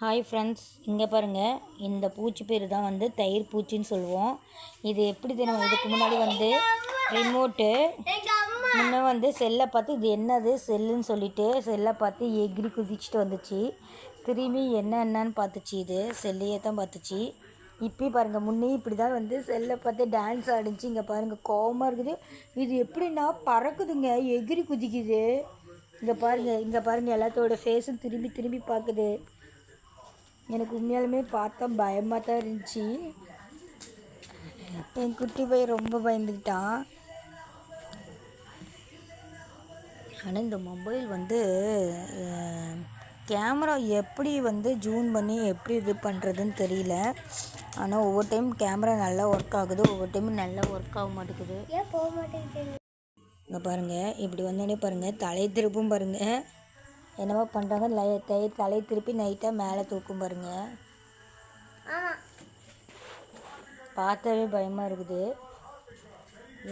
Hi friends இங்கே பாருங்கள் இந்த பூச்சி பேர் தான் வந்து தயிர் பூச்சின்னு சொல்லுவோம். இது எப்படி தெரியும்? இதுக்கு முன்னாடி வந்து ரிமோட்டு முன்ன வந்து செல்லை பார்த்து இது என்னது? செல்லுன்னு சொல்லிட்டு செல்லை பார்த்து எகிரி குதிச்சுட்டு வந்துச்சு. திரும்பி என்ன என்னன்னு பார்த்துச்சு இது. செல்லையே தான் பார்த்துச்சு. இப்போ பாருங்கள் முன்னே இப்படி தான் வந்து செல்லை பார்த்து டான்ஸ் ஆடிச்சு. இங்கே பாருங்கள் கோவமாக இருக்குது. இது எப்படின்னா பறக்குதுங்க. எகிரி குதிக்குது. இங்கே பாருங்கள் இங்கே பாருங்கள் எல்லாத்தோட ஃபேஸும் திரும்பி திரும்பி பார்க்குது. எனக்கு உண்மையாலுமே பார்த்தா பயமாக தான் இருந்துச்சு. என் குட்டி பையன் ரொம்ப பயந்துக்கிட்டான். ஆனால் இந்த மொபைல் வந்து கேமரா எப்படி வந்து ஜூம் பண்ணி எப்படி இது பண்ணுறதுன்னு தெரியல. ஆனால் ஒவ்வொரு டைம் கேமரா நல்லா ஒர்க் ஆகுது. ஒவ்வொரு டைம் நல்லா ஒர்க் ஆக மாட்டேங்குது. இங்கே பாருங்கள் இப்படி வந்தோடனே பாருங்கள் தலை திருப்பும் பாருங்கள் என்னவோ பண்ணுறாங்க லை தை தலை திருப்பி நைட்டாக மேலே தூக்கும் பாருங்கள் பார்த்தாவே பயமாக இருக்குது.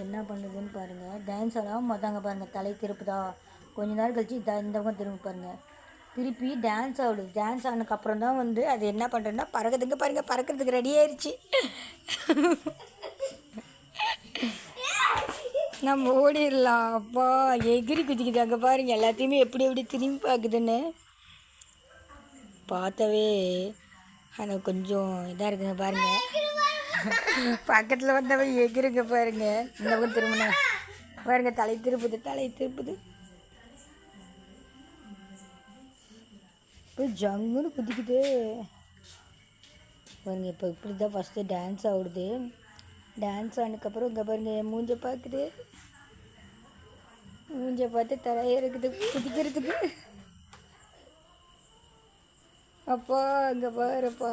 என்ன பண்ணுதுன்னு பாருங்கள் டான்ஸ் ஆடாமல் மொத்தாங்க பாருங்கள் தலை திருப்புதா. கொஞ்ச நேரம் கழிச்சு த இந்த பக்கம் திரும்பி பாருங்கள் திருப்பி டான்ஸ் ஆடுது டான்ஸ் ஆனதுக்கப்புறம் தான் வந்து அது என்ன பண்ணுறதுன்னா பறக்கிறதுக்கு பாருங்கள் பறக்கிறதுக்கு ரெடி ஆயிடுச்சு நம்ம ஓடிடலாம். அப்பா எகிரி குதிக்குது. அங்கே பாருங்க எல்லாத்தையுமே எப்படி எப்படி திரும்பி பார்க்குதுன்னு. பார்த்தவே ஆனால் கொஞ்சம் இதாக இருக்குங்க பாருங்க. பக்கத்தில் வந்தவன் எகிருங்க பாருங்க. இந்த பக்கம் திரும்பணும் பாருங்க தலை திருப்புது தலை திருப்புது. இப்போ ஜங்குன்னு குதிக்குது. பாருங்க இப்போ இப்படி தான் ஃபஸ்ட்டு டான்ஸ் ஆடுது டான்ஸ் ஆனதுக்கப்புறம் இங்கே பாருங்க என் மூஞ்ச பார்க்குது மூஞ்ச பார்த்து தலையே இருக்குது குதிக்கிறதுக்கு. அப்பா இங்கே பாருப்பா.